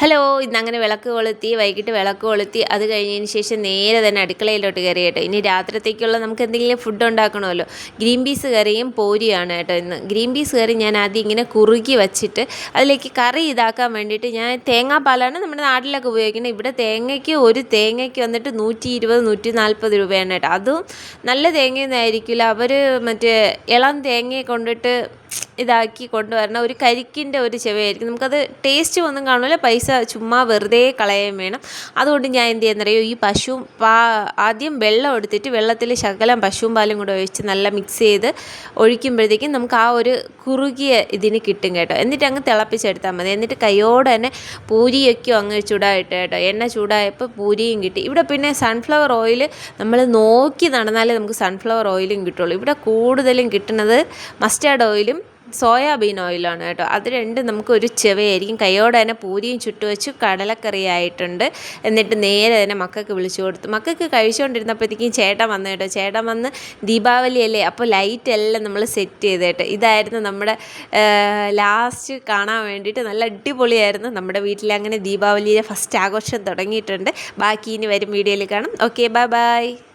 Hello ഇന്ന് അങ്ങനെ വിളക്ക് കൊളുത്തി വൈകിട്ട് വിളക്ക് കൊളുത്തി അത് കഴിഞ്ഞതിന് ശേഷം നേരെ തന്നെ അടുക്കളയിലോട്ട് കയറി കേട്ടോ. ഇനി രാത്രിത്തേക്കുള്ള നമുക്ക് എന്തെങ്കിലും ഫുഡ് ഉണ്ടാക്കണമല്ലോ. ഗ്രീൻ പീസ് കറിയും പോരിയാണ് കേട്ടോ ഇന്ന്. ഗ്രീൻ പീസ് കറി ഞാൻ ആദ്യം ഇങ്ങനെ കുറുകി വച്ചിട്ട് അതിലേക്ക് കറി ഇതാക്കാൻ വേണ്ടിയിട്ട് ഞാൻ തേങ്ങാപ്പാലാണ് നമ്മുടെ നാട്ടിലൊക്കെ ഉപയോഗിക്കുന്നത്. ഇവിടെ തേങ്ങയ്ക്ക് ഒരു തേങ്ങയ്ക്ക് വന്നിട്ട് നൂറ്റി ഇരുപത് നൂറ്റി നാൽപ്പത് രൂപയാണ് കേട്ടോ. അതും നല്ല തേങ്ങയൊന്നും ആയിരിക്കില്ല. അവർ മറ്റേ ഇളം തേങ്ങയെ കൊണ്ടിട്ട് ഇതാക്കി കൊണ്ടുവരണ. ഒരു കരിക്കിന്റെ ഒരു ചെവയായിരിക്കും. നമുക്കത് ടേസ്റ്റ് ഒന്നും കാണില്ല പൈസ ചുമ്മാ വെറുതെ കളയാൻ വേണം. അതുകൊണ്ട് ഞാൻ എന്ത് ചെയ്യുന്നറിയോ? ഈ പശു പാ ആദ്യം വെള്ളം എടുത്തിട്ട് വെള്ളത്തിൽ ശകലം പശുവും പാലും കൂടെ ഒഴിച്ച് നല്ല മിക്സ് ചെയ്ത് ഒഴിക്കുമ്പോഴത്തേക്കും നമുക്ക് ആ ഒരു കുറുകിയ ഇതിന് കിട്ടും കേട്ടോ. എന്നിട്ട് അങ്ങ് തിളപ്പിച്ചെടുത്താൽ മതി. എന്നിട്ട് കൈയോടെ തന്നെ പൂരിയൊക്കെ അങ്ങ് ചൂടായിട്ട് കേട്ടോ. എണ്ണ ചൂടായപ്പോൾ പൂരിയും കിട്ടി. ഇവിടെ പിന്നെ സൺഫ്ലവർ ഓയിൽ നമ്മൾ നോക്കി നടന്നാലേ നമുക്ക് സൺഫ്ലവർ ഓയിലും കിട്ടുള്ളൂ. ഇവിടെ കൂടുതലും കിട്ടുന്നത് മസ്റ്റാർഡ് ഓയിലും സോയാബീൻ ഓയിലാണ് കേട്ടോ. അത് രണ്ട് നമുക്ക് ഒരു ചെവയായിരിക്കും. കൈയോടെ തന്നെ പൂരിയും ചുട്ടു വെച്ചു കടലക്കറി ആയിട്ടുണ്ട് എന്നിട്ട് നേരെ തന്നെ മക്കൾക്ക് വിളിച്ചു കൊടുത്തു. മക്കൾക്ക് കഴിച്ചുകൊണ്ടിരുന്നപ്പോഴത്തേക്കും ചേട്ടൻ വന്നു കേട്ടോ. ചേട്ടൻ വന്ന് ദീപാവലി അല്ലേ? അപ്പോൾ ലൈറ്റ് എല്ലാം നമ്മൾ സെറ്റ് ചെയ്ത് കേട്ടോ. ഇതായിരുന്നു നമ്മുടെ ലാസ്റ്റ് കാണാൻ വേണ്ടിയിട്ട് നല്ല അടിപൊളിയായിരുന്നു നമ്മുടെ വീട്ടിൽ അങ്ങനെ ദീപാവലിയിലെ ഫസ്റ്റ് ആഘോഷം തുടങ്ങിയിട്ടുണ്ട്. ബാക്കി ഇനി വരും വീഡിയോയിൽ കാണാം. Okay bye bye